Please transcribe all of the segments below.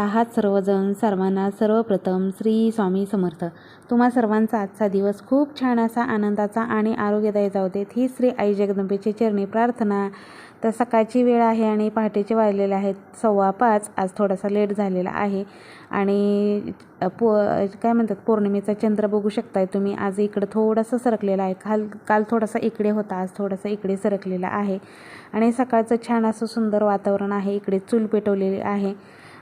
आहात सर्वजण सर्वांना सर्वप्रथम श्री स्वामी समर्थ. तुम्हा सर्वांचा आजचा दिवस खूप छान असा आनंदाचा आणि आरोग्यदायी जाऊ देत. ही श्री आई जगदंबेची चरणी प्रार्थना. तर सकाळची वेळ आहे आणि पहाटेचे वाजलेले आहेत. सव्वा पाच आज थोडासा लेट झालेला आहे. आणि पो काय म्हणतात पौर्णिमेचा चंद्र बघू शकताय तुम्ही. आज इकडं थोडासा सरकलेला आहे. काल काल थोडासा इकडे होता आज थोडासा इकडे सरकलेला आहे. आणि सकाळचं छान असं सुंदर वातावरण आहे. इकडे चूल पेटवलेली आहे.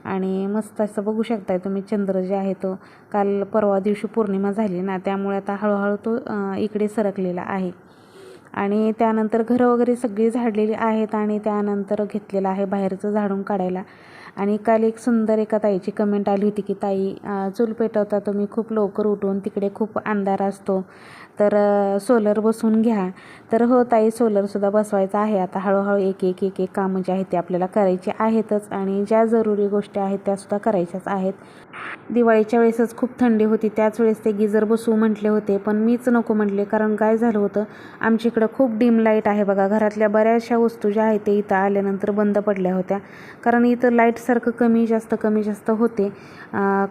आणि मस्त असं बघू शकताय तुम्ही चंद्र जे आहे तो. काल परवा दिवशी पौर्णिमा झाली ना त्यामुळे आता हळूहळू तो इकडे सरकलेला आहे. आणि त्यानंतर घरं वगैरे सगळी झाडलेली आहेत आणि त्यानंतर घेतलेलं आहे बाहेरचं झाडून काढायला. आणि काल एक सुंदर एका ताईची कमेंट आली होती की ताई चूल पेटवता तुम्ही खूप लवकर उठून तिकडे खूप अंधार असतो. तर सोलर बसवून घ्या. तर हो ताई सोलरसुद्धा बसवायचं आहे. आता हळूहळू एक एक एक एक कामं जे आहेत ते आपल्याला करायचे आहेतच आणि ज्या जरुरी गोष्टी आहेत त्यासुद्धा करायच्याच आहेत. दिवाळीच्या वेळेसच खूप थंडी होती. त्याच वेळेस ते गिजर बसवू म्हटले होते पण मीच नको म्हटले कारण काय झालं होतं? आमच्या इकडं खूप डिम लाइट आहे बघा. घरातल्या बऱ्याचशा वस्तू ज्या आहेत ते इथं आल्यानंतर बंद पडल्या होत्या. कारण इथं लाईटसारखं कमी जास्त कमी जास्त होते.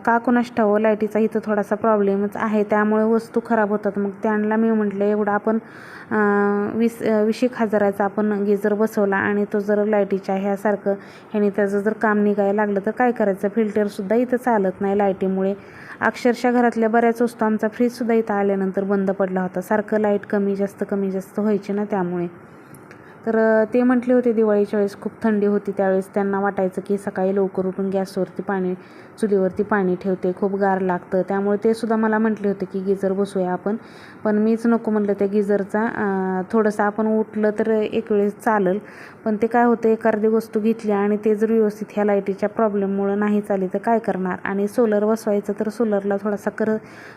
का कोणाष्टावं लाईटीचा इथं थोडासा प्रॉब्लेमच आहे. त्यामुळे वस्तू खराब होतात. मग त्या त्यांना मी म्हटलं एवढं आपण वीस वीस एक हजाराचा आपण गिजर बसवला आणि तो जर लाईटीच्या ह्यासारखं ह्याने त्याचं जर काम निघायला लागलं तर काय करायचं? फिल्टरसुद्धा इथं चालत नाही लाईटीमुळे. अक्षरशः घरातल्या बऱ्याच वस्तू आमचा फ्रीजसुद्धा इथं आल्यानंतर बंद पडला होता. सारखं लाइट कमी जास्त कमी जास्त व्हायची ना त्यामुळे. तर ते म्हटले होते दिवाळीच्या वेळेस खूप थंडी होती त्यावेळेस. त्यांना वाटायचं की सकाळी लवकर उठून गॅसवरती पाणी चुलीवरती पाणी ठेवते खूप गार लागतं. त्यामुळे ते सुद्धा मला म्हटले होते की गिजर बसूया आपण. पण मीच नको म्हटलं त्या गिजरचा. थोडंसं आपण उठलं तर एक वेळेस चालेल. पण ते काय होतं एखादी वस्तू घेतली आणि ते जर व्यवस्थित ह्या लाईटीच्या प्रॉब्लेममुळं नाही चाली तर काय करणार? आणि सोलर बसवायचं तर सोलरला थोडासा कर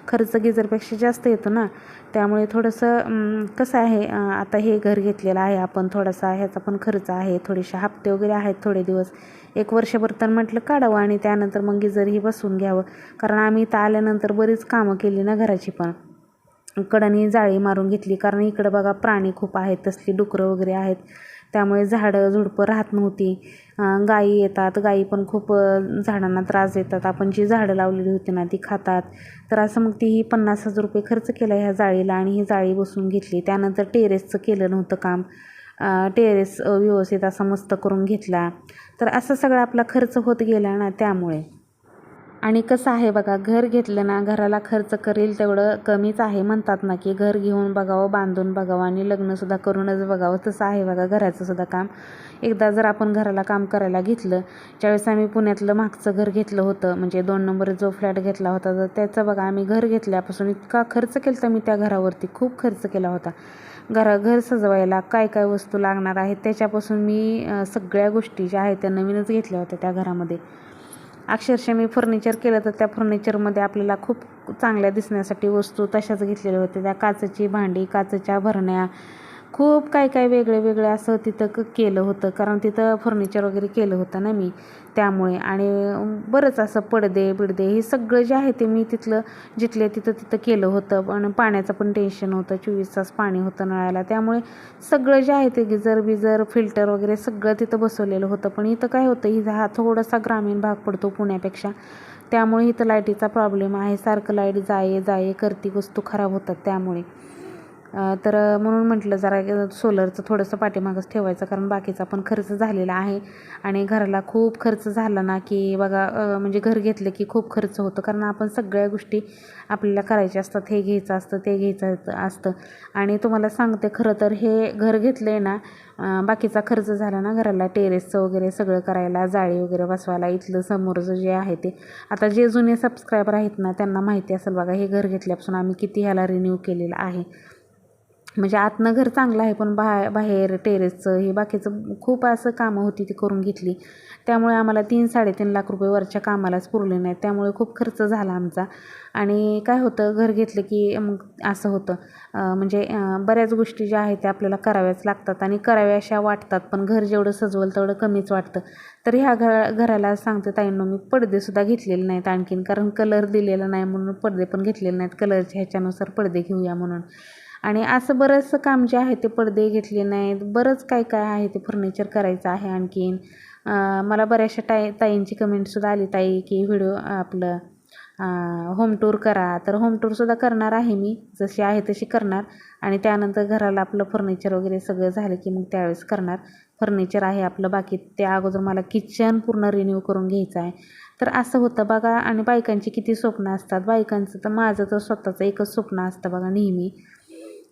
खर्च गिजरपेक्षा जास्त येतो ना. त्यामुळे थोडंसं कसं आहे आता हे घर घेतलेलं आहे आपण. थोडासा ह्याचा पण खर्च आहे. थोडेसे हप्ते वगैरे आहेत थोडे दिवस. एक वर्षभर तर म्हटलं काढावं आणि त्यानंतर मग गिजरही बसवून घ्यावं. कारण आम्ही इथं आल्यानंतर बरीच कामं केली ना घराची पण. कडानी जाळी मारून घेतली. कारण इकडं बघा प्राणी खूप आहेत तसली डुकरं वगैरे आहेत. त्यामुळे झाडं झुडपं राहत नव्हती. गायी येतात. गायी पण खूप झाडांना त्रास देतात. आपण जी झाडं लावलेली होती ना ती खातात. तर असं मग तीही पन्नास हजार रुपये खर्च केला ह्या जाळीला आणि ही जाळी बसून घेतली. त्यानंतर टेरेसचं केलं नव्हतं काम. टेरेस व्यवस्थित असा मस्त करून घेतला. तर असं सगळा आपला खर्च होत गेला ना त्यामुळे. आणि कसं आहे बघा घर घेतलं ना घराला खर्च करेल तेवढं कमीच आहे. म्हणतात ना की घर घेऊन बघावं बांधून बघावं आणि लग्नसुद्धा करूनच बघावं. तसं आहे बघा घराचंसुद्धा काम. एकदा जर आपण घराला काम करायला घेतलं ज्यावेळेस आम्ही पुण्यातलं मागचं घर घेतलं होतं म्हणजे दोन नंबर जो फ्लॅट घेतला होता तर त्याचं बघा आम्ही घर घेतल्यापासून इतका खर्च केला तर मी त्या घरावरती खूप खर्च केला होता. घरा घर सजवायला काय काय वस्तू लागणार आहेत त्याच्यापासून मी सगळ्या गोष्टी ज्या आहेत त्या नवीनच घेतल्या होत्या त्या घरामध्ये. अक्षरशः मी फर्निचर केलं तर त्या फर्निचरमध्ये आपल्याला खूप चांगल्या दिसण्यासाठी वस्तू तशाच घेतलेल्या होत्या. त्या काचेची भांडी काचेच्या भरण्या खूप काय काय वेगळे वेगळे असं तिथं क केलं होतं. कारण तिथं फर्निचर वगैरे केलं होतं ना मी त्यामुळे. आणि बरंच असं पडदे बिडदे हे सगळं जे आहे ते मी तिथलं जिथले तिथं तिथं केलं होतं. पण पाण्याचं पण टेन्शन होतं. चोवीस तास पाणी होतं नळाला. त्यामुळे सगळं जे आहे ते गिजर बिजर फिल्टर वगैरे सगळं तिथं बसवलेलं होतं. पण इथं काय होतं इथं हा थोडासा ग्रामीण भाग पडतो पुण्यापेक्षा. त्यामुळे इथं लाईटीचा प्रॉब्लेम आहे. सारखं लाइट जाये जाये करती वस्तू खराब होतात त्यामुळे. तर म्हणून म्हटलं जरा सोलरचं थोडंसं पाठीमागंच ठेवायचं कारण बाकीचा पण खर्च झालेला आहे. आणि घराला खूप खर्च झाला ना की बघा म्हणजे घर घेतलं की खूप खर्च होतो. कारण आपण सगळ्या गोष्टी आपल्याला करायच्या असतात. हे घ्यायचं असतं ते घ्यायचं असतं. आणि तुम्हाला सांगते खरं तर हे घर घेतलं आहे ना बाकीचा खर्च झाला ना घराला. टेरेसचं वगैरे सगळं करायला जाळी वगैरे बसवायला इथलं समोरचं जे आहे ते. आता जे जुने सबस्क्रायबर आहेत ना त्यांना माहिती असेल बघा हे घर घेतल्यापासून आम्ही किती ह्याला रिन्यू केलेलं आहे. म्हणजे आतनं घर चांगलं आहे पण बाहे बाहेर टेरेसचं हे बाकीचं खूप असं कामं होती ती करून घेतली. त्यामुळे आम्हाला तीन साडेतीन लाख रुपये वरच्या कामालाच पुरले नाहीत. त्यामुळे खूप खर्च झाला आमचा. आणि काय होतं घर घेतलं की मग असं होतं म्हणजे बऱ्याच गोष्टी ज्या आहेत त्या आपल्याला कराव्याच लागतात आणि कराव्याशा वाटतात पण घर जेवढं सजवलं तेवढं कमीच वाटतं. तर ह्या घर घराला सांगते ताईंनो मी पडदेसुद्धा घेतलेले नाहीत आणखीन कारण कलर दिलेला नाही म्हणून पडदे पण घेतलेले नाहीत. कलरच्या ह्याच्यानुसार पडदे घेऊया म्हणून. आणि असं बरंचसं काम जे आहे ते पडदे घेतले नाहीत. बरंच काय काय आहे ते फर्निचर करायचं आहे आणखीन. मला बऱ्याचशा ताई ताईंची कमेंटसुद्धा आली ताई की व्हिडिओ आपलं होम टूर करा. तर होम टूरसुद्धा करणार आहे मी. जशी आहे तशी करणार. आणि त्यानंतर घराला आपलं फर्निचर वगैरे सगळं झालं की मग त्यावेळेस करणार. फर्निचर आहे आपलं. बाकी त्या अगोदर मला किचन पूर्ण रिन्यू करून घ्यायचं आहे. तर असं होतं बघा. आणि बायकांची किती स्वप्न असतात. बायकांचं तर माझं तर स्वतःचं एकच स्वप्न असतं बघा नेहमी.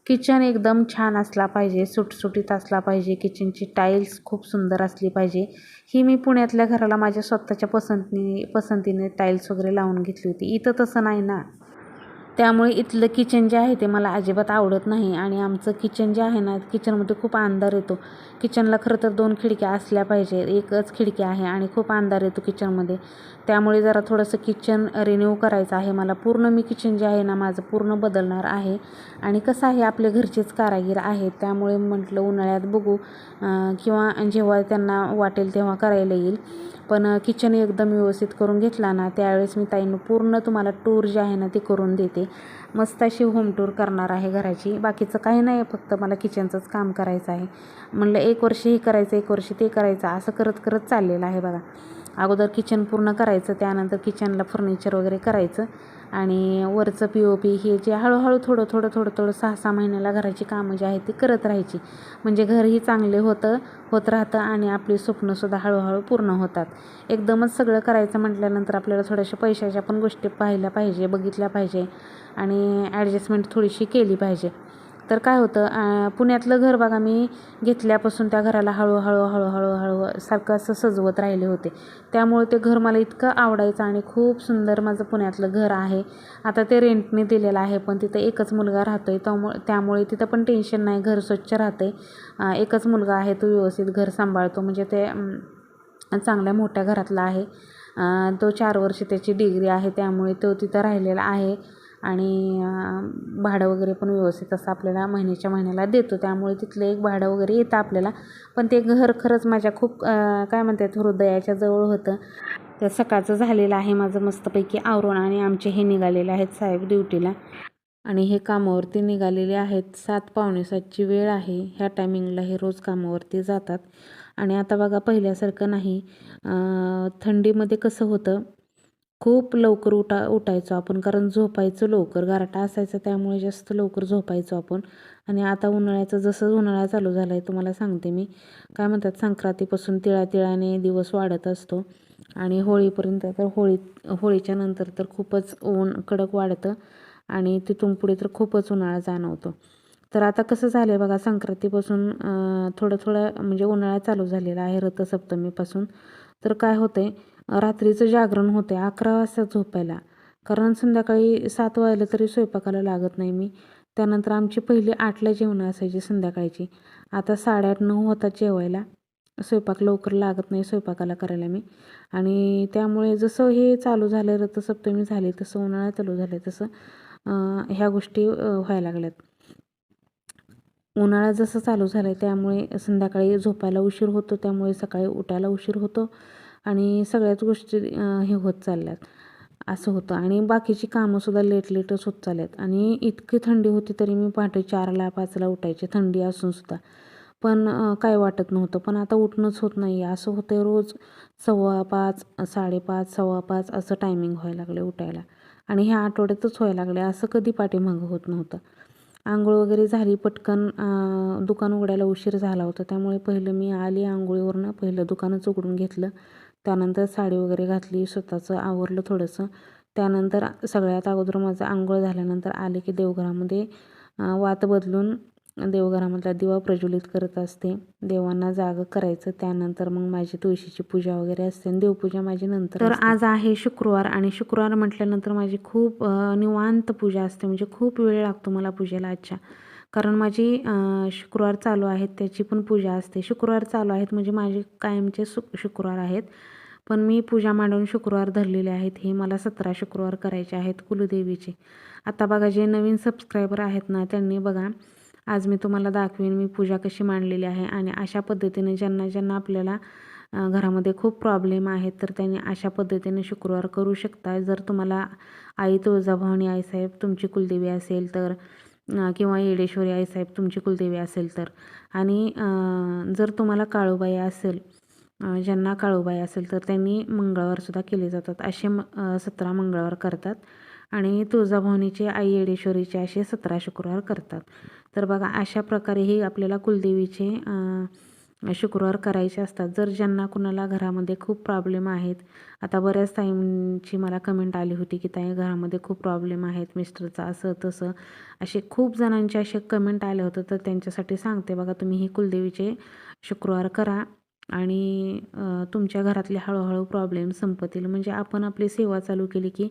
किचन एकदम छान असला पाहिजे सुटसुटीत असला पाहिजे किचनची टाईल्स खूप सुंदर असली पाहिजे. ही मी पुण्यातल्या घराला माझ्या स्वतःच्या पसंतीने पसंतीने टाईल्स वगैरे लावून घेतली होती. इथं तसं नाही ना. त्यामुळे इथलं किचन जे आहे ते मला अजिबात आवडत नाही आणि आमचं किचन जे आहे ना किचनमध्ये खूप अंधार येतो. किचनला खरं तर दोन खिडक्या असल्या पाहिजे. एकच खिडकी आहे आणि खूप अंधार येतो किचनमध्ये. त्यामुळे जरा थोडंसं किचन रिन्यू करायचं आहे मला. पूर्ण मी किचन जे आहे ना माझं पूर्ण बदलणार आहे. आणि कसं आहे आपले घरचेच कारागीर आहेत. त्यामुळे म्हटलं उन्हाळ्यात बघू किंवा जेव्हा त्यांना वाटेल तेव्हा करायला येईल. पण किचन एकदम व्यवस्थित करून घेतला ना त्यावेळेस मी ताईनं पूर्ण तुम्हाला टूर जे आहे ना ते करून देते. मस्त अशी होम टूर करणार आहे घराची. बाकीचं काही नाही आहे फक्त मला किचनचंच काम करायचं आहे. म्हणलं एक वर्ष हे करायचं एक वर्ष ते करायचं असं करत करत चाललेलं आहे बघा. अगोदर किचन पूर्ण करायचं त्यानंतर किचनला फर्निचर वगैरे करायचं आणि वरचं पी ओ पी हे जे हळूहळू थोडं थोडं थोडं थोडं सहा सहा महिन्याला घराची कामं जी आहेत ती करत राहायची. म्हणजे घरही चांगले होतं होत राहतं आणि आपली स्वप्नंसुद्धा हळूहळू पूर्ण होतात. एकदमच सगळं करायचं म्हटल्यानंतर आपल्याला थोड्याशा पैशाच्या पण गोष्टी पाहिल्या पाहिजे बघितल्या पाहिजे. आणि ॲडजस्टमेंट थोडीशी केली पाहिजे. तर काय होतं पुण्यातलं घर बघा मी घेतल्यापासून त्या घराला हळूहळू हळूहळू हळू सारखं असं सजवत राहिले होते. त्यामुळे ते घर मला इतकं आवडायचं आणि खूप सुंदर माझं पुण्यातलं घर आहे. आता ते रेंटने दिलेलं आहे पण तिथं एकच मुलगा राहतो आहे त्यामुळे त्यामुळे तिथं पण टेन्शन नाही घर स्वच्छ राहतं आहे एकच मुलगा आहे तो व्यवस्थित घर सांभाळतो म्हणजे ते चांगल्या मोठ्या घरातला आहे. तो चार वर्ष त्याची डिग्री आहे त्यामुळे तो तिथं राहिलेला आहे. आणि भाडं वगैरे पण व्यवस्थित असं आपल्याला महिन्याच्या महिन्याला देतो. त्यामुळे तिथलं एक भाडं वगैरे येतं आपल्याला. पण ते घर खरंच माझ्या खूप काय म्हणतात हृदयाच्या जवळ होतं. तर सकाळचं झालेलं आहे माझं मस्तपैकी आवरण आणि आमचे हे निघालेले आहेत साहेब ड्युटीला. आणि हे कामावरती निघालेले आहेत सात पावणे सातची वेळ आहे. ह्या टायमिंगला हे रोज कामावरती जातात. आणि आता बघा पहिल्यासारखं नाही. थंडीमध्ये कसं होतं खूप लवकर उठा उठायचो आपण. कारण झोपायचं लवकर गारठा असायचा त्यामुळे जास्त लवकर झोपायचो आपण. आणि आता उन्हाळ्याचं जसं उन्हाळा चालू झाला आहे तुम्हाला सांगते मी. काय म्हणतात संक्रांतीपासून तिळातिळाने दिवस वाढत असतो. आणि होळीपर्यंत तर होळी होळीच्या नंतर तर खूपच ऊन कडक वाढतं. आणि तिथून पुढे तर खूपच उन्हाळा जाणवतो. तर आता कसं झालं आहे बघा संक्रांतीपासून थोडं थोडं म्हणजे उन्हाळा चालू झालेला आहे रथसप्तमीपासून. तर काय होतं आहे रात्रीचं जागरण होते अकरा वाजता झोपायला. कारण संध्याकाळी सात वाजलं तरी स्वयंपाकाला लागत नाही मी. त्यानंतर आमची पहिली आठला जेवणं असायची संध्याकाळची. आता साडेआठ नऊ होतात जेवायला. स्वयंपाक लवकर लागत नाही स्वयंपाकाला करायला मी. आणि त्यामुळे जसं हे चालू झालं रथसप्तमी झाली तसं उन्हाळा चालू झालं तसं ह्या गोष्टी व्हायला लागल्यात. उन्हाळा जसं चालू झालं आहे त्यामुळे संध्याकाळी झोपायला उशीर होतो त्यामुळे सकाळी उठायला उशीर होतो. आणि सगळ्याच गोष्टी हे होत चालल्यात. असं होतं. आणि बाकीची कामंसुद्धा लेट लेटच होत चालल्यात. आणि इतकी थंडी होती तरी मी पहाटे चारला पाचला उठायचे. थंडी असूनसुद्धा पण काय वाटत नव्हतं. पण आता उठणंच होत नाही आहे असं होतं रोज सव्वा पाच साडेपाच सव्वा पाच असं टायमिंग व्हायला लागले उठायला. आणि ह्या आठवड्यातच व्हायला लागले असं कधी पाठीमागं होत नव्हतं. आंघोळ वगैरे झाली पटकन दुकान उघडायला उशीर झाला होता. त्यामुळे पहिलं मी आली आंघोळीवरनं. पहिलं दुकानच उघडून घेतलं. त्यानंतर साडी वगैरे घातली स्वतःचं आवरलं थोडंसं. त्यानंतर सगळ्यात अगोदर माझं आंघोळ झाल्यानंतर आले की देवघरामध्ये वात बदलून देवघरामधला दिवा प्रज्वलित करत असते. देवांना जागं करायचं. त्यानंतर मग माझी तुळशीची पूजा वगैरे असते आणि देवपूजा माझी नंतर तर आज आहे शुक्रवार आणि शुक्रवार म्हटल्यानंतर माझी खूप निवांत पूजा असते. म्हणजे खूप वेळ लागतो मला पूजेला आजच्या. कारण माझी शुक्रवार चालू आहेत त्याची पण पूजा असते. शुक्रवार चालू आहेत म्हणजे माझे कायमचे सु शुक्रवार आहेत. पण मी पूजा मांडून शुक्रवार धरलेले आहेत. हे मला सतरा शुक्रवार करायचे आहेत कुलदेवीचे. आता बघा जे नवीन सबस्क्रायबर आहेत ना त्यांनी बघा आज मी तुम्हाला दाखवीन मी पूजा कशी मांडलेली आहे आणि अशा पद्धतीने ज्यांना ज्यांना आपल्याला घरामध्ये खूप प्रॉब्लेम आहेत तर त्यांनी अशा पद्धतीने शुक्रवार करू शकता. जर तुम्हाला आई तुळजाभवानी आईसाहेब तुमची कुलदेवी असेल तर किंवा येडेश्वरी आईसाहेब तुमची कुलदेवी असेल तर. आणि जर तुम्हाला काळूबाई असेल ज्यांना काळूबाई असेल तर त्यांनी मंगळवारसुद्धा केले जातात. असे म सतरा मंगळवार करतात. आणि तुळजाभवानीचे आई येडेश्वरीचे असे सतरा शुक्रवार करतात. तर बघा अशा प्रकारेही आपल्याला कुलदेवीचे शुक्रवार करायचे असतात. जर ज्यांना कुणाला घरामध्ये खूप प्रॉब्लेम आहेत आता बऱ्याच टाईमची मला कमेंट आली होती की ताई घरामध्ये खूप प्रॉब्लेम आहेत मिस्टरचा असं तसं. असे खूप जणांचे असे कमेंट आले होते तर त्यांच्यासाठी सांगते बघा तुम्ही ही कुलदेवीचे शुक्रवार करा. आणि तुमच्या घरातले हळूहळू प्रॉब्लेम संपतील. म्हणजे आपण आपली सेवा चालू केली की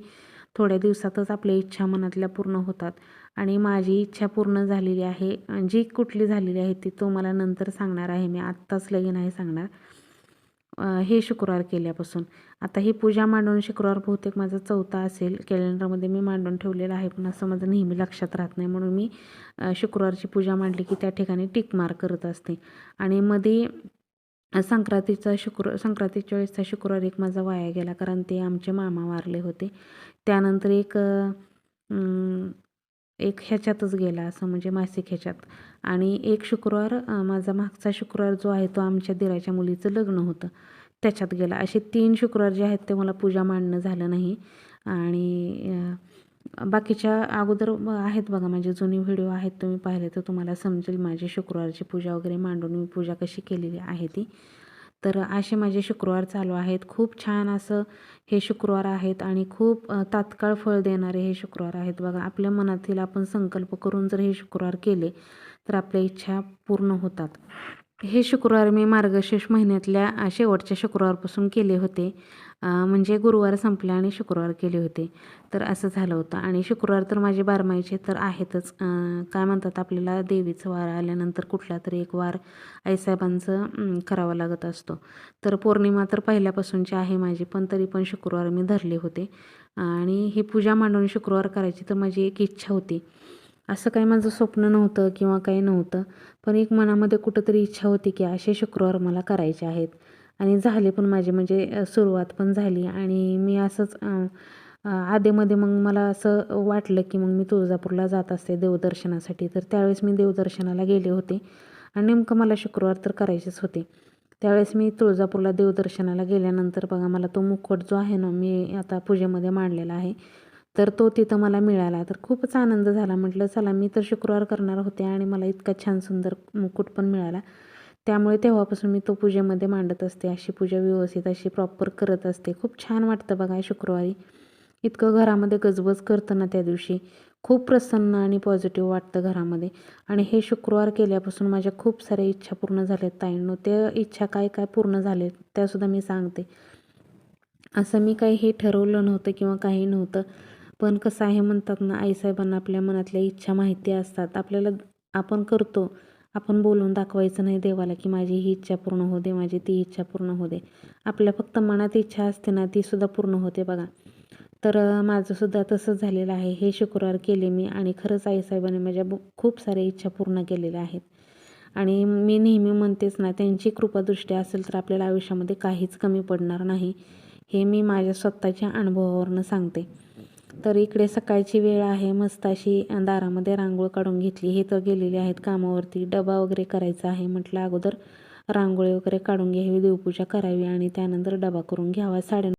थोड्या दिवसातच आपल्या इच्छा मनातल्या पूर्ण होतात. आणि माझी इच्छा पूर्ण झालेली आहे जी कुठली झालेली आहे ती तो मला नंतर सांगणार आहे. मी आत्ताच लगे नाही सांगणार. हे शुक्रवार केल्यापासून. आता ही पूजा मांडून शुक्रवार बहुतेक माझा चौथा असेल. कॅलेंडरमध्ये मी मांडून ठेवलेला आहे पण असं माझं नेहमी लक्षात राहत नाही. म्हणून मी शुक्रवारची पूजा मांडली की त्या ठिकाणी टिक मार्क करत असते. आणि मध्ये संक्रांतीचा शुक्र संक्रांतीच्या वेळेसचा शुक्रवार एक माझा वाया गेला कारण ते आमचे मामा वारले होते. त्यानंतर एक एक ह्याच्यातच गेला असं म्हणजे मासिक ह्याच्यात. आणि एक शुक्रवार माझा मागचा शुक्रवार जो आहे तो आमच्या दिराच्या मुलीचं लग्न होतं. त्याच्यात गेला. असे तीन शुक्रवार जे आहेत ते मला पूजा मांडणं झालं नाही. आणि बाकीच्या अगोदर आहेत बघा माझे जुने व्हिडिओ आहेत तुम्ही पाहिले तर तुम्हाला समजेल माझी शुक्रवारची पूजा वगैरे मांडून मी पूजा कशी केलेली आहे ती. तर असे माझे शुक्रवार चालू आहेत. खूप छान असं हे शुक्रवार आहेत आणि खूप तात्काळ फळ देणारे हे शुक्रवार आहेत. बघा आपल्या मनातील आपण संकल्प करून जर हे शुक्रवार केले तर आपल्या इच्छा पूर्ण होतात. हे शुक्रवार मी मार्गशीर्ष महिन्यातल्या शेवटच्या शुक्रवारपासून केले होते. म्हणजे गुरुवार संपले आणि शुक्रवार केले होते. तर असं झालं होतं. आणि शुक्रवार तर माझे बारमाहीचे तर आहेतच. काय म्हणतात आपल्याला देवीचं वार आल्यानंतर कुठला तरी एक वार आईसाहेबांचं करावा लागत असतो. तर पौर्णिमा तर पहिल्यापासूनची आहे माझी पण तरी पण शुक्रवार मी धरले होते. आणि ही पूजा मांडून शुक्रवार करायची तर माझी एक इच्छा होती. असं काही माझं स्वप्न नव्हतं किंवा काही नव्हतं. पण एक मनामध्ये कुठंतरी इच्छा होती की असे शुक्रवार मला करायचे आहेत. आणि झाले पण माझे म्हणजे सुरुवात पण झाली. आणि मी असंच आधेमध्ये मग मला असं वाटलं की मग मी तुळजापूरला जात असते देवदर्शनासाठी. तर त्यावेळेस मी देवदर्शनाला गेले होते. आणि नेमकं मला शुक्रवार तर करायचेच होते. त्यावेळेस मी तुळजापूरला देवदर्शनाला गेल्यानंतर बघा मला तो मुखवट जो आहे ना मी आता पूजेमध्ये मांडलेला आहे. तर तो तिथं मला मिळाला. तर खूपच आनंद झाला. म्हटलं चला मी तर शुक्रवार करणार होते आणि मला इतका छान सुंदर मुकुट पण मिळाला. त्यामुळे तेव्हापासून मी तो पूजेमध्ये मांडत असते. अशी पूजा व्यवस्थित अशी प्रॉपर करत असते. खूप छान वाटतं बघा शुक्रवारी. इतकं घरामध्ये गजबज करतं ना त्या दिवशी खूप प्रसन्न आणि पॉझिटिव्ह वाटतं घरामध्ये. आणि हे शुक्रवार केल्यापासून माझ्या खूप साऱ्या इच्छा पूर्ण झाल्यात ताईंनो. त्या इच्छा काय काय पूर्ण झालेत त्यासुद्धा मी सांगते. असं मी काही हे ठरवलं नव्हतं किंवा काही नव्हतं. पण कसं आहे म्हणतात ना आईसाहेबांना आपल्या मनातल्या इच्छा माहिती असतात. आपल्याला आपण करतो. आपण बोलून दाखवायचं नाही देवाला की माझी ही इच्छा पूर्ण होऊ दे माझी ती इच्छा पूर्ण होऊ दे. आपल्या फक्त मनात इच्छा असते ना तीसुद्धा पूर्ण होते बघा. तर माझंसुद्धा तसंच झालेलं आहे. हे शुक्रवार केले मी आणि खरंच आईसाहेबांनी माझ्या खूप साऱ्या इच्छा पूर्ण केलेल्या आहेत. आणि मी नेहमी म्हणतेच ना त्यांची कृपादृष्टी असेल तर आपल्याला आयुष्यामध्ये काहीच कमी पडणार नाही. हे मी माझ्या स्वतःच्या अनुभवावरनं सांगते. तर इकडे सकाळची वेळ आहे. मस्त अशी दारामध्ये रांगोळ काढून घेतली. हे तर गेलेले आहेत कामावरती. डबा वगैरे करायचा आहे म्हटलं अगोदर. रांगोळी वगैरे काढून घ्यावी देवपूजा करावी आणि त्यानंतर डबा करून घ्यावा. साडे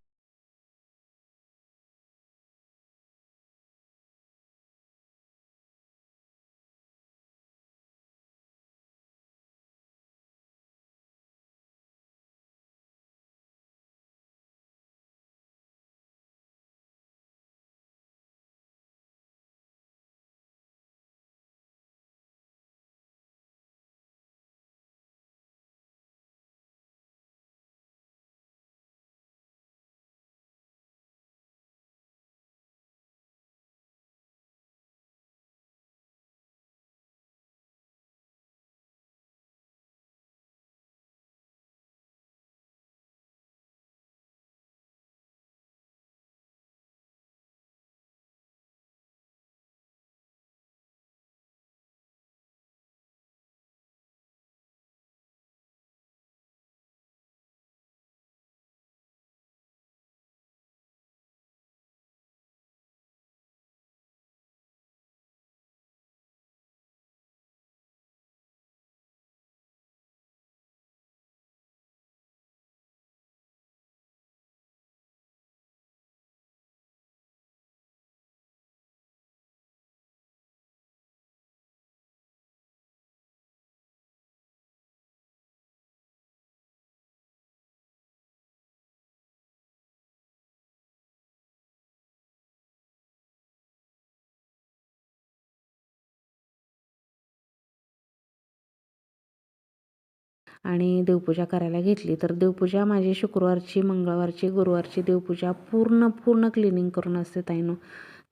आणि देवपूजा करायला घेतली. तर देवपूजा माझी शुक्रवारची मंगळवारची गुरुवारची देवपूजा पूर्ण पूर्ण क्लिनिंग करून असते ताईनो.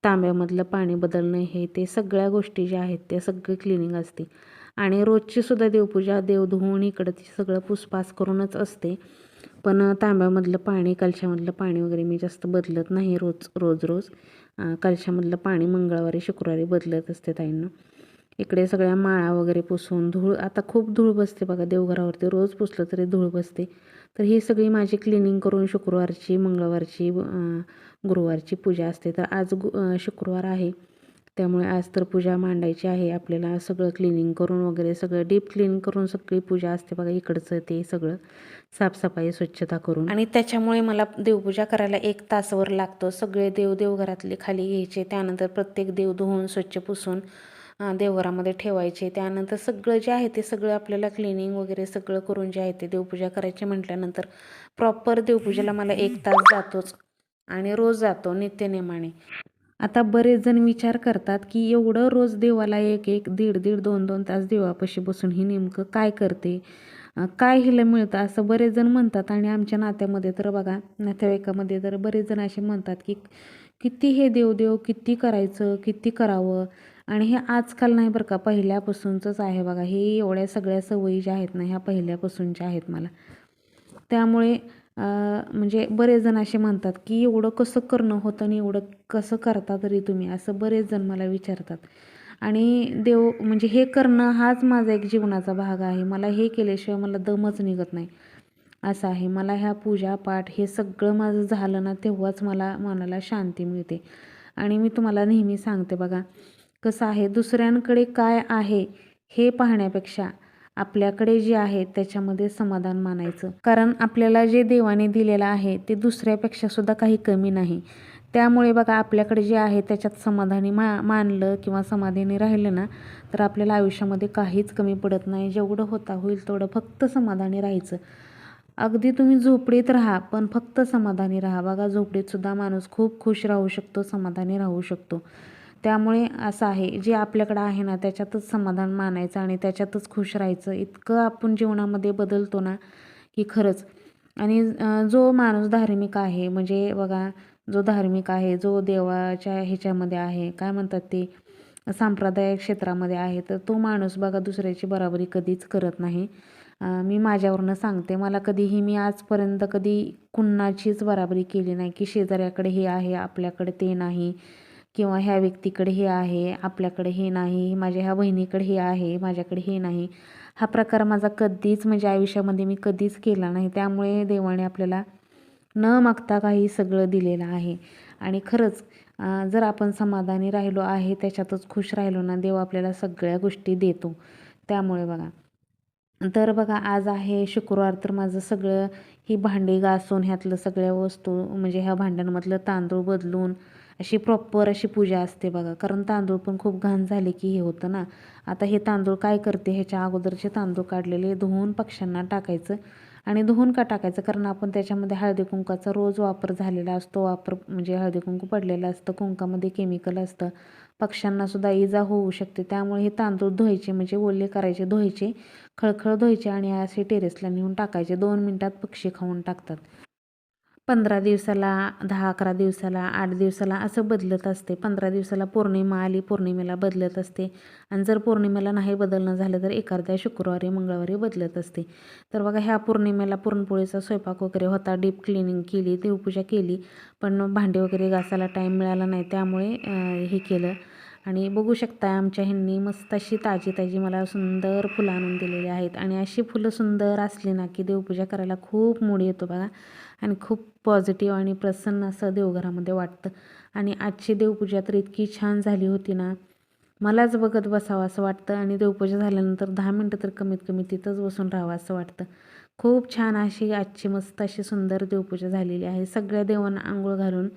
तांब्यामधलं पाणी बदलणं हे ते सगळ्या गोष्टी ज्या आहेत त्या सगळी क्लिनिंग असते. आणि रोजची सुद्धा देवपूजा देव धुवून इकडं ती सगळं पुसपास करूनच असते. पण तांब्यामधलं पाणी कलशामधलं पाणी वगैरे मी जास्त बदलत नाही रोज रोज रोज. कलशामधलं पाणी मंगळवारी शुक्रवारी बदलत असते ताईंना. इकडे सगळ्या माळा वगैरे पुसून धूळ आता खूप धूळ बसते बघा देवघरावरती रोज पुसलं तरी धूळ बसते. तर ही सगळी माझी क्लिनिंग करून शुक्रवारची मंगळवारची गुरुवारची पूजा असते. तर आज गु शुक्रवार आहे. त्यामुळे आज तर पूजा मांडायची आहे. आपल्याला सगळं क्लिनिंग करून वगैरे सगळं डीप क्लीन करून सगळी पूजा असते बघा इकडचं ते सगळं. साफसफाई स्वच्छता करून. आणि त्याच्यामुळे मला देवपूजा करायला एक तासवर लागतो. सगळे देव देवघरातले खाली घ्यायचे. त्यानंतर प्रत्येक देव धुवून स्वच्छ पुसून देवघरामध्ये ठेवायचे. त्यानंतर सगळं जे आहे ते सगळं आपल्याला क्लिनिंग वगैरे सगळं करून जे आहे ते देवपूजा करायची म्हटल्यानंतर प्रॉपर देवपूजेला मला एक तास जातोच आणि रोज जातो नित्यनेमाने आता बरेच जण विचार करतात की एवढं रोज देवाला एक एक दीड दीड दोन दोन तास देवापाशी बसून ही नेमकं काय करते? काय हिला मिळतं असं बरेच जण म्हणतात आणि आमच्या नात्यामध्ये तर बघा नातेवाईकामध्ये तर बरेच जण असे म्हणतात की किती हे देवदेव किती करायचं किती करावं? आणि हे आजकाल नाही बरं का पहिल्यापासूनचंच आहे बघा. हे एवढ्या सगळ्या सवयी ज्या आहेत ना ह्या पहिल्यापासूनच्या आहेत मला. त्यामुळे म्हणजे बरेच जण असे म्हणतात की एवढं कसं करणं होतं आणि एवढं कसं करता तरी तुम्ही असं बरेच जण मला विचारतात. आणि देव म्हणजे हे करणं हाच माझा एक जीवनाचा भाग आहे. मला हे केल्याशिवाय मला दमच निघत नाही. असं आहे. मला ह्या पूजा पाठ हे सगळं माझं झालं ना तेव्हाच मला मनाला शांती मिळते. आणि मी तुम्हाला नेहमी सांगते बघा कसं आहे दुसऱ्यांकडे काय आहे हे पाहण्यापेक्षा आपल्याकडे जे आहे त्याच्यामध्ये समाधान मानायचं. कारण आपल्याला जे देवाने दिलेलं आहे ते दुसऱ्यापेक्षा सुद्धा काही कमी नाही. त्यामुळे बघा आपल्याकडे जे आहे त्याच्यात समाधानी मा मानलं किंवा समाधानी राहिलं ना तर आपल्याला आयुष्यामध्ये काहीच कमी पडत नाही. जेवढं होता होईल तेवढं फक्त समाधानी राहायचं. अगदी तुम्ही झोपडीत राहा पण फक्त समाधानी राहा. बघा झोपडीतसुद्धा माणूस खूप खुश राहू शकतो समाधानी राहू शकतो. त्यामुळे असं आहे जे आपल्याकडं आहे ना त्याच्यातच समाधान मानायचं आणि त्याच्यातच खुश राहायचं. इतकं आपण जीवनामध्ये बदलतो ना की खरंच. आणि जो माणूस धार्मिक आहे म्हणजे बघा जो धार्मिक आहे जो देवाच्या ह्याच्यामध्ये आहे काय म्हणतात ते सांप्रदायिक क्षेत्रामध्ये आहे तर तो माणूस बघा दुसऱ्याची बराबरी कधीच करत नाही. मी माझ्यावरनं सांगते मला कधीही मी आजपर्यंत कधी कुणाचीच बराबरी केली नाही की शेजाऱ्याकडे हे आहे आपल्याकडे ते नाही. किंवा ह्या व्यक्तीकडे हे आहे आपल्याकडे हे नाही माझ्या ह्या बहिणीकडे हे आहे माझ्याकडे हे नाही. हा प्रकार माझा कधीच म्हणजे आयुष्यामध्ये मी कधीच केला नाही. त्यामुळे देवाने आपल्याला न मागता काही सगळं दिलेलं आहे. आणि खरंच जर आपण समाधानी राहिलो आहे त्याच्यातच खुश राहिलो ना देव आपल्याला सगळ्या गोष्टी देतो. त्यामुळे बघा. तर बघा आज आहे शुक्रवार तर माझं सगळं ही भांडी घासून ह्यातलं सगळ्या वस्तू म्हणजे ह्या भांड्यांमधलं तांदूळ बदलून अशी प्रॉपर अशी पूजा असते बघा. कारण तांदूळ पण खूप घाण झाले की हे होतं ना. आता हे तांदूळ काय करते? ह्याच्या अगोदरचे तांदूळ काढलेले धुवून पक्ष्यांना टाकायचं आणि धुवून का टाकायचं? कारण आपण त्याच्यामध्ये हळदी कुंकाचा रोज वापर झालेला असतो. वापर म्हणजे हळदी कुंकू पडलेलं असतं कुंकामध्ये केमिकल असतं. पक्ष्यांना सुद्धा इजा होऊ शकते. त्यामुळे हे तांदूळ धुवायचे म्हणजे ओले करायचे धुवायचे खळखळ धुवायचे आणि असे टेरेसला नेऊन टाकायचे. दोन मिनटात पक्षी खाऊन टाकतात. पंधरा दिवसाला दहा अकरा दिवसाला आठ दिवसाला असं बदलत असते. पंधरा दिवसाला पौर्णिमा आली पौर्णिमेला बदलत असते. आणि जर पौर्णिमेला नाही बदलणं झालं तर एखाद्या शुक्रवारी मंगळवारी बदलत असते. तर बघा ह्या पौर्णिमेला पुरणपोळीचा स्वयंपाक वगैरे होता. डीप क्लिनिंग केली देवपूजा केली. पण भांडे वगैरे घासायला टाईम मिळाला नाही. त्यामुळे हे केलं. आणि बघू शकता आमच्या ह्यांनी मस्त अशी ताजी ताजी मला सुंदर फुलं आणून दिलेली आहेत. आणि अशी फुलं सुंदर असली ना की देवपूजा करायला खूप मूड येतो बघा. आणि खूप पॉझिटिव्ह आणि प्रसन्न असं देवघरामध्ये वाटतं. आणि आजची देवपूजा तर इतकी छान झाली होती ना. मलाच बघत बसावं असं वाटतं आणि देवपूजा झाल्यानंतर दहा मिनटं तर कमीत कमी तिथंच बसून राहावं असं वाटतं. खूप छान अशी आजची मस्त अशी सुंदर देवपूजा झालेली आहे. सगळ्या देवांना आंघोळ घालून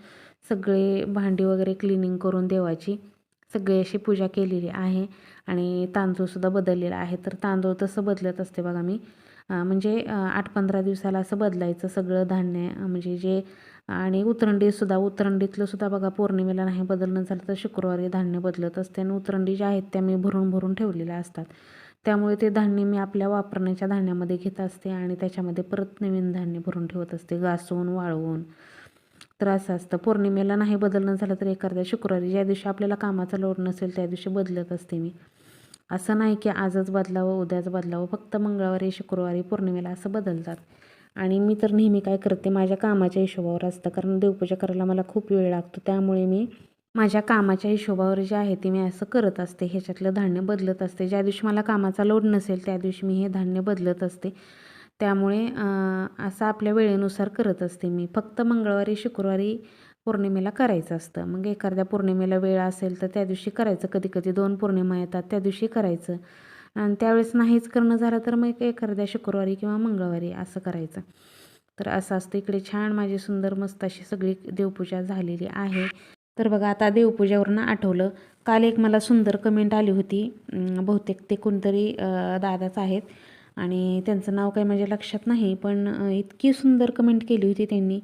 सगळे भांडी वगैरे क्लिनिंग करून देवाची सगळी अशी पूजा केलेली आहे. आणि तांदूळसुद्धा बदललेला आहे. तर तांदूळ तसं बदलत असते बघा मी. म्हणजे आठ पंधरा दिवसाला असं बदलायचं सगळं धान्य म्हणजे जे आणि उतरंडीसुद्धा उतरंडीतलं सुद्धा बघा पौर्णिमेला नाही बदलणं झालं तर शुक्रवारी धान्य बदलत असते आणि उतरंडी ज्या आहेत त्या मी भरून भरून ठेवलेल्या असतात. त्यामुळे ते धान्य मी आपल्या वापरण्याच्या धान्यामध्ये घेत असते आणि त्याच्यामध्ये परत नवीन धान्य भरून ठेवत असते घासून वाळवून. तर असं असतं. पौर्णिमेला नाही बदलणं झालं तर एखाद्या शुक्रवारी ज्या दिवशी आपल्याला कामाचा लोड नसेल त्या दिवशी बदलत असते मी. असं नाही की आजच बदलावं उद्याच बदलावं फक्त मंगळवारी शुक्रवारी पौर्णिमेला असं बदलतात. आणि मी तर नेहमी काय करते माझ्या कामाच्या हिशोबावर असतं. कारण देवपूजा करायला मला खूप वेळ लागतो. त्यामुळे मी माझ्या कामाच्या हिशोबावर जे आहे ते मी असं करत असते. ह्याच्यातलं धान्य बदलत असते. ज्या दिवशी मला कामाचा लोड नसेल त्या दिवशी मी हे धान्य बदलत असते. त्यामुळे असं आपल्या वेळेनुसार करत असते मी. फक्त मंगळवारी शुक्रवारी पौर्णिमेला करायचं असतं. मग एखाद्या पौर्णिमेला वेळ असेल तर त्या दिवशी करायचं. कधी कधी दोन पौर्णिमा येतात त्या दिवशी करायचं. आणि त्यावेळेस नाहीच करणं झालं तर मग एखाद्या शुक्रवारी किंवा मंगळवारी असं करायचं. तर असं असतं. इकडे छान माझी सुंदर मस्त अशी सगळी देवपूजा झालेली आहे. तर बघा आता देवपूजावरून आठवलं. काल एक मला सुंदर कमेंट आली होती. बहुतेक ते कोणतरी दादाच आहेत. आणि त्यांचं नाव काही माझ्या लक्षात नाही पण इतकी सुंदर कमेंट केली होती त्यांनी.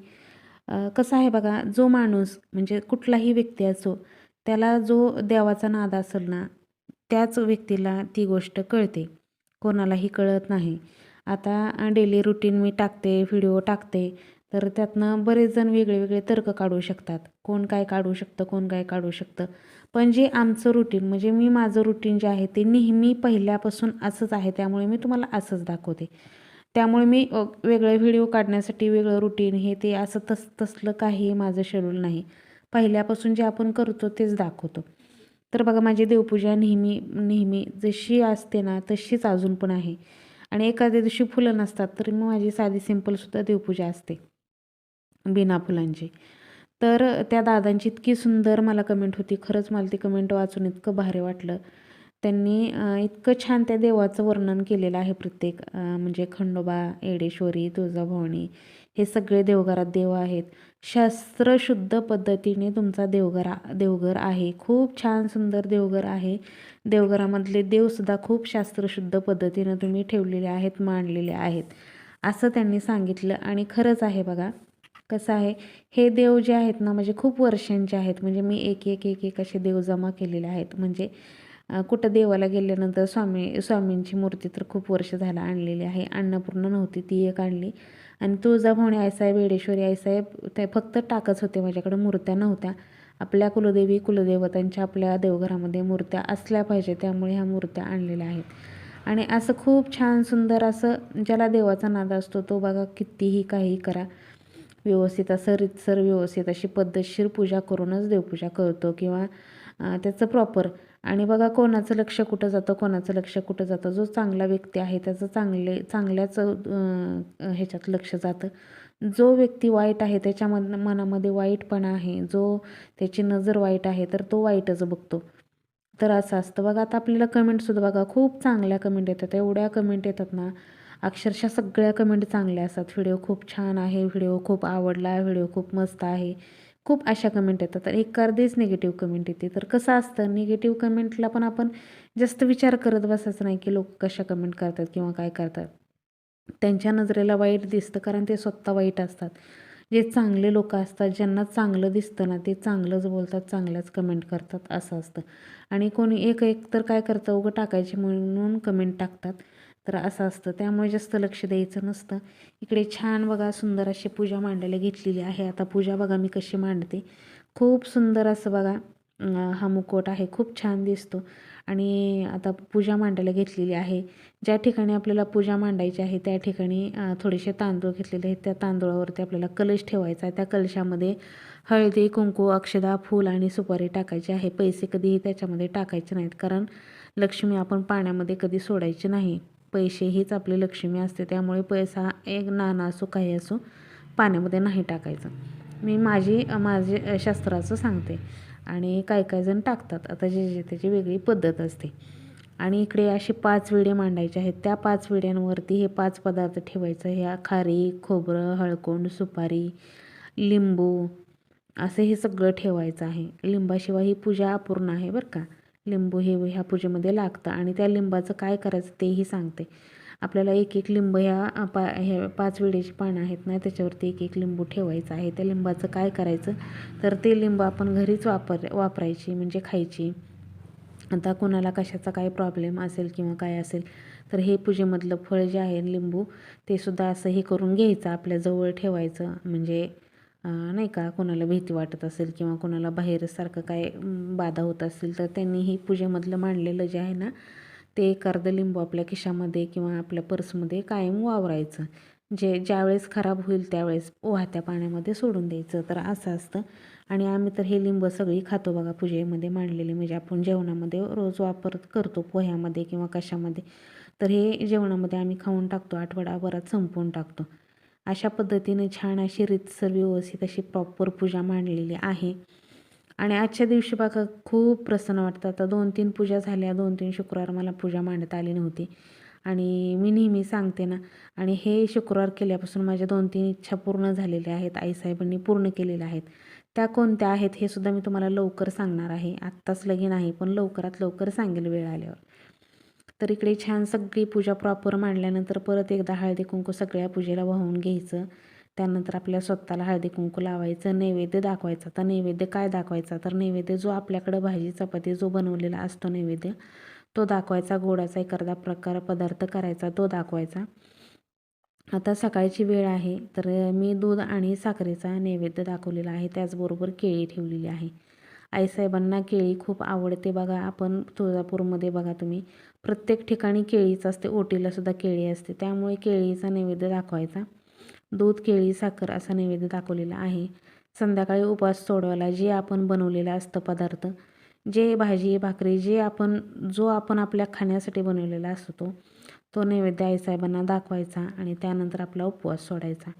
कसं आहे बघा जो माणूस म्हणजे कुठलाही व्यक्ती असो त्याला जो देवाचा नाद असेल ना त्याच व्यक्तीला ती गोष्ट कळते. कोणालाही कळत नाही. आता डेली रुटीन मी टाकते व्हिडिओ टाकते तर त्यातनं बरेच जण वेगळे वेगळे तर्क काढू शकतात. कोण काय काढू शकतं कोण काय काढू शकतं. पण जे आमचं रुटीन म्हणजे मी माझं रुटीन जे आहे ते नेहमी पहिल्यापासून असंच आहे त्यामुळे मी तुम्हाला असंच दाखवते. त्यामुळे मी वेगळे व्हिडिओ काढण्यासाठी वेगळं रुटीन हे ते असं तस तसलं काही माझं शेड्यूल नाही. पहिल्यापासून जे आपण करतो तेच दाखवतो. तर बघा माझी देवपूजा नेहमी नेहमी जशी असते ना तशीच अजून पण आहे. आणि एखाद्या दिवशी फुलं नसतात तर मग माझी साधी सिंपलसुद्धा देवपूजा असते. बिना फुलांची. तर त्या दादांची इतकी सुंदर मला कमेंट होती. खरंच मला ती कमेंट वाचून इतकं भारी वाटलं. त्यांनी इतकं छान त्या देवाचं वर्णन केलेलं आहे प्रत्येक म्हणजे खंडोबा येडेश्वरी तुळजाभवानी हे सगळे देवघरात देव आहेत. शास्त्रशुद्ध पद्धतीने तुमचा देवघरा देवघर आहे. खूप छान सुंदर देवघर आहे. देवघरामधले देवसुद्धा खूप शास्त्रशुद्ध पद्धतीनं तुम्ही ठेवलेले आहेत मांडलेले आहेत असं त्यांनी सांगितलं. आणि खरंच आहे बघा कसं आहे हे देव जे आहेत ना म्हणजे खूप वर्षांचे आहेत. म्हणजे मी एक एक एक एक असे देव जमा केलेले आहेत. म्हणजे कुठं देवाला गेल्यानंतर स्वामी स्वामींची मूर्ती तर खूप वर्ष झाला आणलेली आहे. अन्नपूर्ण नव्हती ती एक आणली. आणि तुळजाभवानी आईसाहेब येडेश्वरी आईसाहेब ते फक्त टाकच होते माझ्याकडे मूर्त्या नव्हत्या. आपल्या कुलदेवी कुलदेवतांच्या आपल्या देवघरामध्ये मूर्त्या असल्या पाहिजे त्यामुळे ह्या मूर्त्या आणलेल्या आहेत. आणि असं खूप छान सुंदर असं ज्याला देवाचा नाद असतो तो बघा कितीही काही करा. व्यवस्थित असं रितसर व्यवस्थित अशी पद्धतशीर पूजा करूनच देवपूजा करतो किंवा त्याचं प्रॉपर आणि बघा कोणाचं लक्ष कुठं जातं कोणाचं लक्ष कुठं जातं. जो चांगला व्यक्ती आहे त्याचं चांगले चांगल्याच ह्याच्यात लक्ष जातं. जो व्यक्ती वाईट आहे त्याच्यामधनं मनामध्ये वाईटपणा आहे जो त्याची नजर वाईट आहे तर तो वाईटच बघतो. तर असं असतं. बघा आता आपल्याला कमेंटसुद्धा बघा खूप चांगल्या कमेंट येतात. एवढ्या कमेंट येतात ना अक्षरशः सगळ्या कमेंट चांगल्या असतात. व्हिडिओ खूप छान आहे व्हिडिओ खूप आवडला व्हिडिओ खूप मस्त आहे. खूप अशा कमेंट येतात. तर एक अर्धीच निगेटिव्ह कमेंट येते. तर कसं असतं निगेटिव्ह कमेंटला पण आपण जास्त विचार करत बसायचं नाही की लोक कशा कमेंट करतात किंवा काय करतात. त्यांच्या नजरेला वाईट दिसतं कारण ते स्वतः वाईट असतात. जे चांगले लोक असतात ज्यांना चांगलं दिसतं ना ते चांगलंच बोलतात चांगल्याच कमेंट करतात असं असतं. आणि कोणी एक एक तर काय करतं उगं टाकायचे म्हणून कमेंट टाकतात. तर असं असतं. त्यामुळे जास्त लक्ष द्यायचं नसतं. इकडे छान बघा सुंदर अशी पूजा मांडायला घेतलेली आहे. आता पूजा बघा मी कशी मांडते. खूप सुंदर असं बघा हा मुकोट आहे. खूप छान दिसतो. आणि आता पूजा मांडायला घेतलेली आहे. ज्या ठिकाणी आपल्याला पूजा मांडायची आहे त्या ठिकाणी थोडेसे तांदूळ घेतलेले आहेत. त्या तांदूळावरती आपल्याला कलश ठेवायचा आहे. त्या कलशामध्ये हळदी कुंकू अक्षदा फूल आणि सुपारी टाकायची आहे. पैसे कधीही त्याच्यामध्ये टाकायचे नाहीत. कारण लक्ष्मी आपण पाण्यामध्ये कधी सोडायची नाही. पैसे हीच आपली लक्ष्मी असते त्यामुळे पैसा एक नाना असो काही असो पाण्यामध्ये नाही टाकायचं. मी माझी माझे शास्त्राचं सांगते. आणि काही काही जण टाकतात. आता जे जे त्याची वेगळी पद्धत असते. आणि इकडे असे पाच विडे मांडायचे आहेत. त्या पाच विड्यांवरती हे पाच पदार्थ ठेवायचं. ह्या खारी खोबरं हळकोंड सुपारी लिंबू असं हे सगळं ठेवायचं आहे. लिंबाशिवाय ही पूजा अपूर्ण आहे बरं का. लिंबू हे ह्या पूजेमध्ये लागतं आणि त्या लिंबाचं काय करायचं तेही सांगते. आपल्याला एक एक लिंब ह्या पा हे पाच वेळेची पानं आहेत ना त्याच्यावरती एक एक लिंबू ठेवायचं आहे. त्या लिंबाचं काय करायचं? तर ते लिंब आपण घरीच वापर वापरायची म्हणजे खायची. आता कुणाला कशाचा काय प्रॉब्लेम असेल किंवा काय असेल तर हे पूजेमधलं फळ जे आहे लिंबू ते सुद्धा असं हे करून घ्यायचं आपल्याजवळ ठेवायचं. म्हणजे नाही का कोणाला भीती वाटत असेल किंवा कोणाला बाहेरसारखं काय बाधा होत असेल तर त्यांनी ही पूजेमधलं मांडलेलं जे आहे ना ते एक अर्ध लिंबू आपल्या खिशामध्ये किंवा आपल्या पर्समध्ये कायम वावरायचं. जे ज्यावेळेस खराब होईल त्यावेळेस वाहत्या पाण्यामध्ये सोडून द्यायचं. तर असं असतं. आणि आम्ही तर हे लिंब सगळी खातो बघा पूजेमध्ये मांडलेले. म्हणजे आपण जेवणामध्ये रोज वापर करतो पोह्यामध्ये किंवा कशामध्ये. तर हे जेवणामध्ये आम्ही खाऊन टाकतो आठवडाभरात संपवून टाकतो. अशा पद्धतीने छान अशी रीतसर व्यवस्थित अशी प्रॉपर पूजा मांडलेली आहे. आणि आजच्या दिवशी बघा खूप प्रसन्न वाटतं. आता दोन तीन पूजा झाल्या दोन तीन शुक्रवार मला पूजा मांडता आली नव्हती. आणि मी नेहमी सांगते ना आणि हे शुक्रवार केल्यापासून माझ्या दोन तीन इच्छा पूर्ण झालेल्या आहेत आईसाहेबांनी पूर्ण केलेल्या आहेत. त्या कोणत्या आहेत हे सुद्धा मी तुम्हाला लवकर सांगणार आहे. आत्ताच लगीन आहे पण लवकरात लवकर सांगेल वेळ आल्यावर. तर इकडे छान सगळी पूजा प्रॉपर मांडल्यानंतर परत एकदा हळदी कुंकू सगळ्या पूजेला वाहून घ्यायचं. त्यानंतर आपल्या स्वतःला हळदी कुंकू लावायचं नैवेद्य दाखवायचा. तर नैवेद्य काय दाखवायचा? तर नैवेद्य जो आपल्याकडं भाजी चपाती जो बनवलेला असतो नैवेद्य तो दाखवायचा. गोडाचा एखादा प्रकार पदार्थ करायचा तो दाखवायचा. आता सकाळची वेळ आहे तर मी दूध आणि साखरेचा नैवेद्य दाखवलेला आहे. त्याचबरोबर केळी ठेवलेली आहे. आईसाहेबांना केळी खूप आवडते. बघा आपण तुळजापूरमध्ये बघा तुम्ही प्रत्येक ठिकाणी केळीच असते. ओटीलासुद्धा केळी असते. त्यामुळे केळीचा नैवेद्य दाखवायचा. दूध केळी साखर असा नैवेद्य दाखवलेला आहे. संध्याकाळी उपवास सोडवायला जे आपण बनवलेलं असतं पदार्थ जे भाजी भाकरी जे आपण जो आपण आपल्या खाण्यासाठी बनवलेला असतो तो नैवेद्य आईसाहेबांना दाखवायचा आणि त्यानंतर आपला उपवास सोडायचा.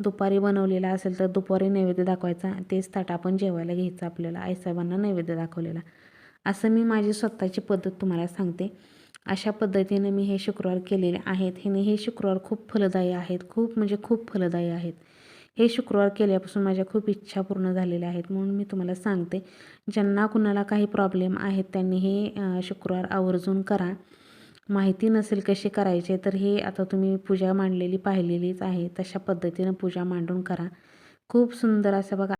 दुपारी बनवलेला असेल तर दुपारी नैवेद्य दाखवायचा. तेच ताट आपण जेवायला घ्यायचं आपल्याला. आईसाहेबांना नैवेद्य दाखवलेला. असं मी माझी स्वतःची पद्धत तुम्हाला सांगते. अशा पद्धतीने मी हे शुक्रवार केलेले आहेत. हे हे शुक्रवार खूप फलदायी आहेत. खूप म्हणजे खूप फलदायी आहेत. हे शुक्रवार केल्यापासून माझ्या खूप इच्छा पूर्ण झालेल्या आहेत. म्हणून मी तुम्हाला सांगते ज्यांना कुणाला काही प्रॉब्लेम आहेत त्यांनी हे शुक्रवार आवर्जून करा. माहिती नसेल कशी करायचे तर हे आता तुम्ही पूजा मांडलेली पाहिलेलीच आहे. तशा पद्धतीनं पूजा मांडून करा. खूप सुंदर असं बघा